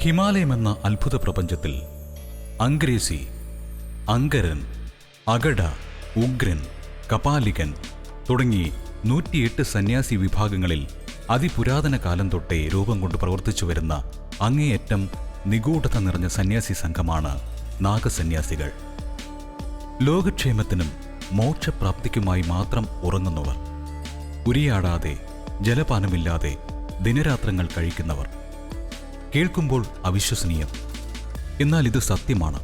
ഹിമാലയം എന്ന അത്ഭുത പ്രപഞ്ചത്തിൽ അംഗ്രേസി അങ്കരൻ അഗഡ ഉഗ്രൻ കപാലികൻ തുടങ്ങി നൂറ്റിയെട്ട് സന്യാസി വിഭാഗങ്ങളിൽ അതിപുരാതന കാലം തൊട്ടേ രൂപം കൊണ്ട് പ്രവർത്തിച്ചു വരുന്ന അങ്ങേയറ്റം നിഗൂഢത നിറഞ്ഞ സന്യാസി സംഘമാണ് നാഗസന്യാസികൾ. ലോകക്ഷേമത്തിനും മോക്ഷപ്രാപ്തിക്കുമായി മാത്രം ഉറങ്ങുന്നവർ ഉരിയാടാതെ ജലപാനമില്ലാതെ ദിനരാത്രങ്ങൾ കഴിക്കുന്നവർ. കേൾക്കുമ്പോൾ അവിശ്വസനീയം. എന്നാൽ ഇത് സത്യമാണ്.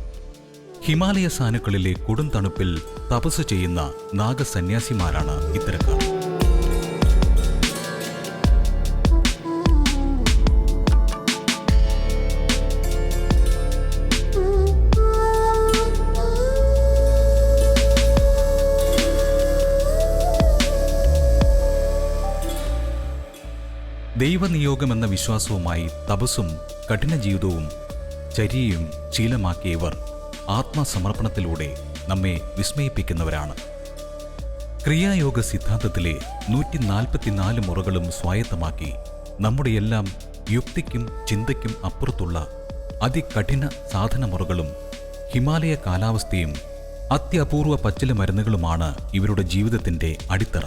ഹിമാലയ സാനുക്കളിലെ കൊടും തണുപ്പിൽ തപസ് ചെയ്യുന്ന നാഗസന്യാസിമാരാണ് ഇത്തരക്കാർ. ദൈവനിയോഗമെന്ന വിശ്വാസവുമായി തപസ്സും കഠിന ജീവിതവും ചര്യയും ശീലമാക്കിയവർ ആത്മസമർപ്പണത്തിലൂടെ നമ്മെ വിസ്മയിപ്പിക്കുന്നവരാണ്. ക്രിയായോഗ സിദ്ധാന്തത്തിലെ നൂറ്റി നാൽപ്പത്തിനാല് മുറകളും സ്വായത്തമാക്കി നമ്മുടെയെല്ലാം യുക്തിക്കും ചിന്തയ്ക്കും അപ്പുറത്തുള്ള അതികഠിന സാധനമുറകളും ഹിമാലയ കാലാവസ്ഥയും അത്യപൂർവ പച്ചില മരുന്നുകളുമാണ് ഇവരുടെ ജീവിതത്തിന്റെ അടിത്തറ.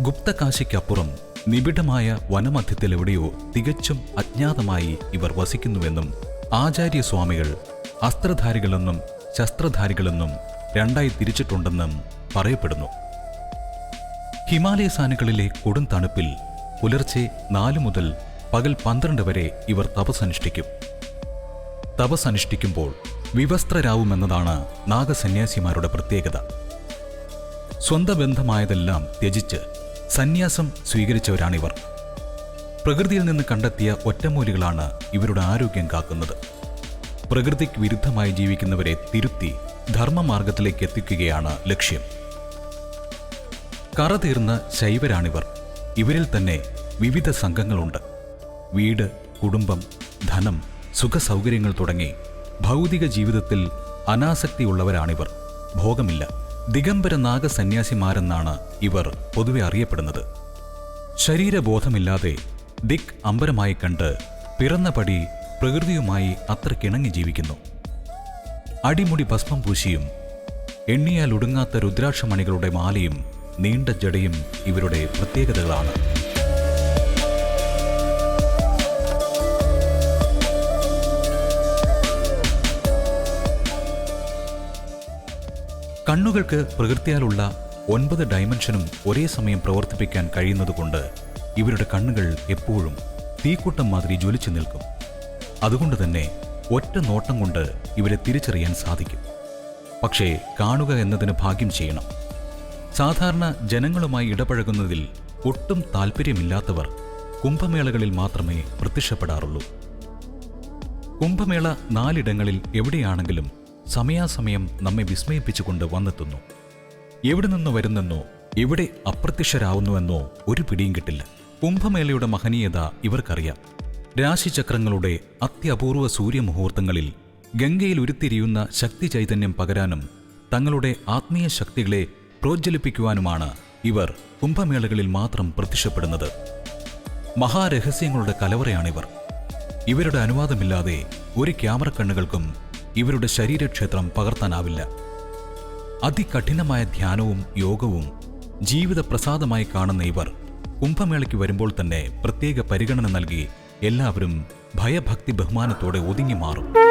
ഗുപ്തകാശിക്കപ്പുറം നിബിഡമായ വനമധ്യത്തിലെവിടെയോ തികച്ചും അജ്ഞാതമായി ഇവർ വസിക്കുന്നുവെന്നും ആചാര്യസ്വാമികൾ അസ്ത്രധാരികളെന്നും ശസ്ത്രധാരികളെന്നും രണ്ടായി തിരിച്ചിട്ടുണ്ടെന്നും പറയപ്പെടുന്നു. ഹിമാലയ സാനുകളിലെ കൊടും തണുപ്പിൽ പുലർച്ചെ നാലു മുതൽ പകൽ പന്ത്രണ്ട് വരെ ഇവർ തപസ്സനുഷ്ഠിക്കും. തപസ്സനുഷ്ഠിക്കുമ്പോൾ വിവസ്ത്രരാവുമെന്നതാണ് നാഗസന്യാസിമാരുടെ പ്രത്യേകത. സ്വന്തബന്ധമായതെല്ലാം ത്യജിച്ച് സന്യാസം സ്വീകരിച്ചവരാണിവർ. പ്രകൃതിയിൽ നിന്ന് കണ്ടെത്തിയ ഒറ്റമൂലികളാണ് ഇവരുടെ ആരോഗ്യം കാക്കുന്നത്. പ്രകൃതിക്ക് വിരുദ്ധമായി ജീവിക്കുന്നവരെ തിരുത്തി ധർമ്മമാർഗത്തിലേക്ക് എത്തിക്കുകയാണ് ലക്ഷ്യം. കറ തീർന്ന ശൈവരാണിവർ. ഇവരിൽ തന്നെ വിവിധ സംഘങ്ങളുണ്ട്. വീട് കുടുംബം ധനം സുഖസൗകര്യങ്ങൾ തുടങ്ങി ഭൗതിക ജീവിതത്തിൽ അനാസക്തിയുള്ളവരാണിവർ. ഭോഗമില്ല. ദിഗംബര നാഗസന്യാസിമാരെന്നാണ് ഇവർ പൊതുവെ അറിയപ്പെടുന്നത്. ശരീരബോധമില്ലാതെ ദിക് അമ്പരമായി കണ്ട് പിറന്ന പടി പ്രകൃതിയുമായി അത്രക്കിണങ്ങി ജീവിക്കുന്നു. അടിമുടി ഭസ്മം പൂശിയും എണ്ണിയാൽ ഒടുങ്ങാത്ത രുദ്രാക്ഷമണികളുടെ മാലയും നീണ്ട ജടയും ഇവരുടെ പ്രത്യേകതകളാണ്. കണ്ണുകൾക്ക് പ്രകൃതിയാലുള്ള ഒൻപത് ഡയമെൻഷനും ഒരേ സമയം പ്രവർത്തിപ്പിക്കാൻ കഴിയുന്നതുകൊണ്ട് ഇവരുടെ കണ്ണുകൾ എപ്പോഴും തീക്കൂട്ടം മാതിരി ജ്വലിച്ചു നിൽക്കും. അതുകൊണ്ട് തന്നെ ഒറ്റ നോട്ടം കൊണ്ട് ഇവരെ തിരിച്ചറിയാൻ സാധിക്കും. പക്ഷേ കാണുക എന്നതിന് ഭാഗ്യം ചെയ്യണം. സാധാരണ ജനങ്ങളുമായി ഇടപഴകുന്നതിൽ ഒട്ടും താല്പര്യമില്ലാത്തവർ കുംഭമേളകളിൽ മാത്രമേ പ്രത്യക്ഷപ്പെടാറുള്ളൂ. കുംഭമേള നാലിടങ്ങളിൽ എവിടെയാണെങ്കിലും സമയാസമയം നമ്മെ വിസ്മയിപ്പിച്ചുകൊണ്ട് വന്നെത്തുന്നു. എവിടെ നിന്ന് വരുന്നെന്നോ എവിടെ അപ്രത്യക്ഷരാവുന്നുവെന്നോ ഒരു പിടിയും കിട്ടില്ല. കുംഭമേളയുടെ മഹനീയത ഇവർക്കറിയാം. രാശിചക്രങ്ങളുടെ അത്യപൂർവ സൂര്യമുഹൂർത്തങ്ങളിൽ ഗംഗയിൽ ഉരുത്തിരിയുന്ന ശക്തി ചൈതന്യം പകരാനും തങ്ങളുടെ ആത്മീയ ശക്തികളെ പ്രോജ്വലിപ്പിക്കുവാനുമാണ് ഇവർ കുംഭമേളകളിൽ മാത്രം പ്രത്യക്ഷപ്പെടുന്നത്. മഹാരഹസ്യങ്ങളുടെ കലവറയാണിവർ. ഇവരുടെ അനുവാദമില്ലാതെ ഒരു ക്യാമറ കണ്ണുകൾക്കും ഇവരുടെ ശരീരക്ഷേത്രം പകർത്താനാവില്ല. അതികഠിനമായ ധ്യാനവും യോഗവും ജീവിതപ്രസാദമായി കാണുന്ന ഇവർ കുംഭമേളയ്ക്ക് വരുമ്പോൾ തന്നെ പ്രത്യേക പരിഗണന നൽകി എല്ലാവരും ഭയഭക്തി ബഹുമാനത്തോടെ ഒതുങ്ങി മാറും.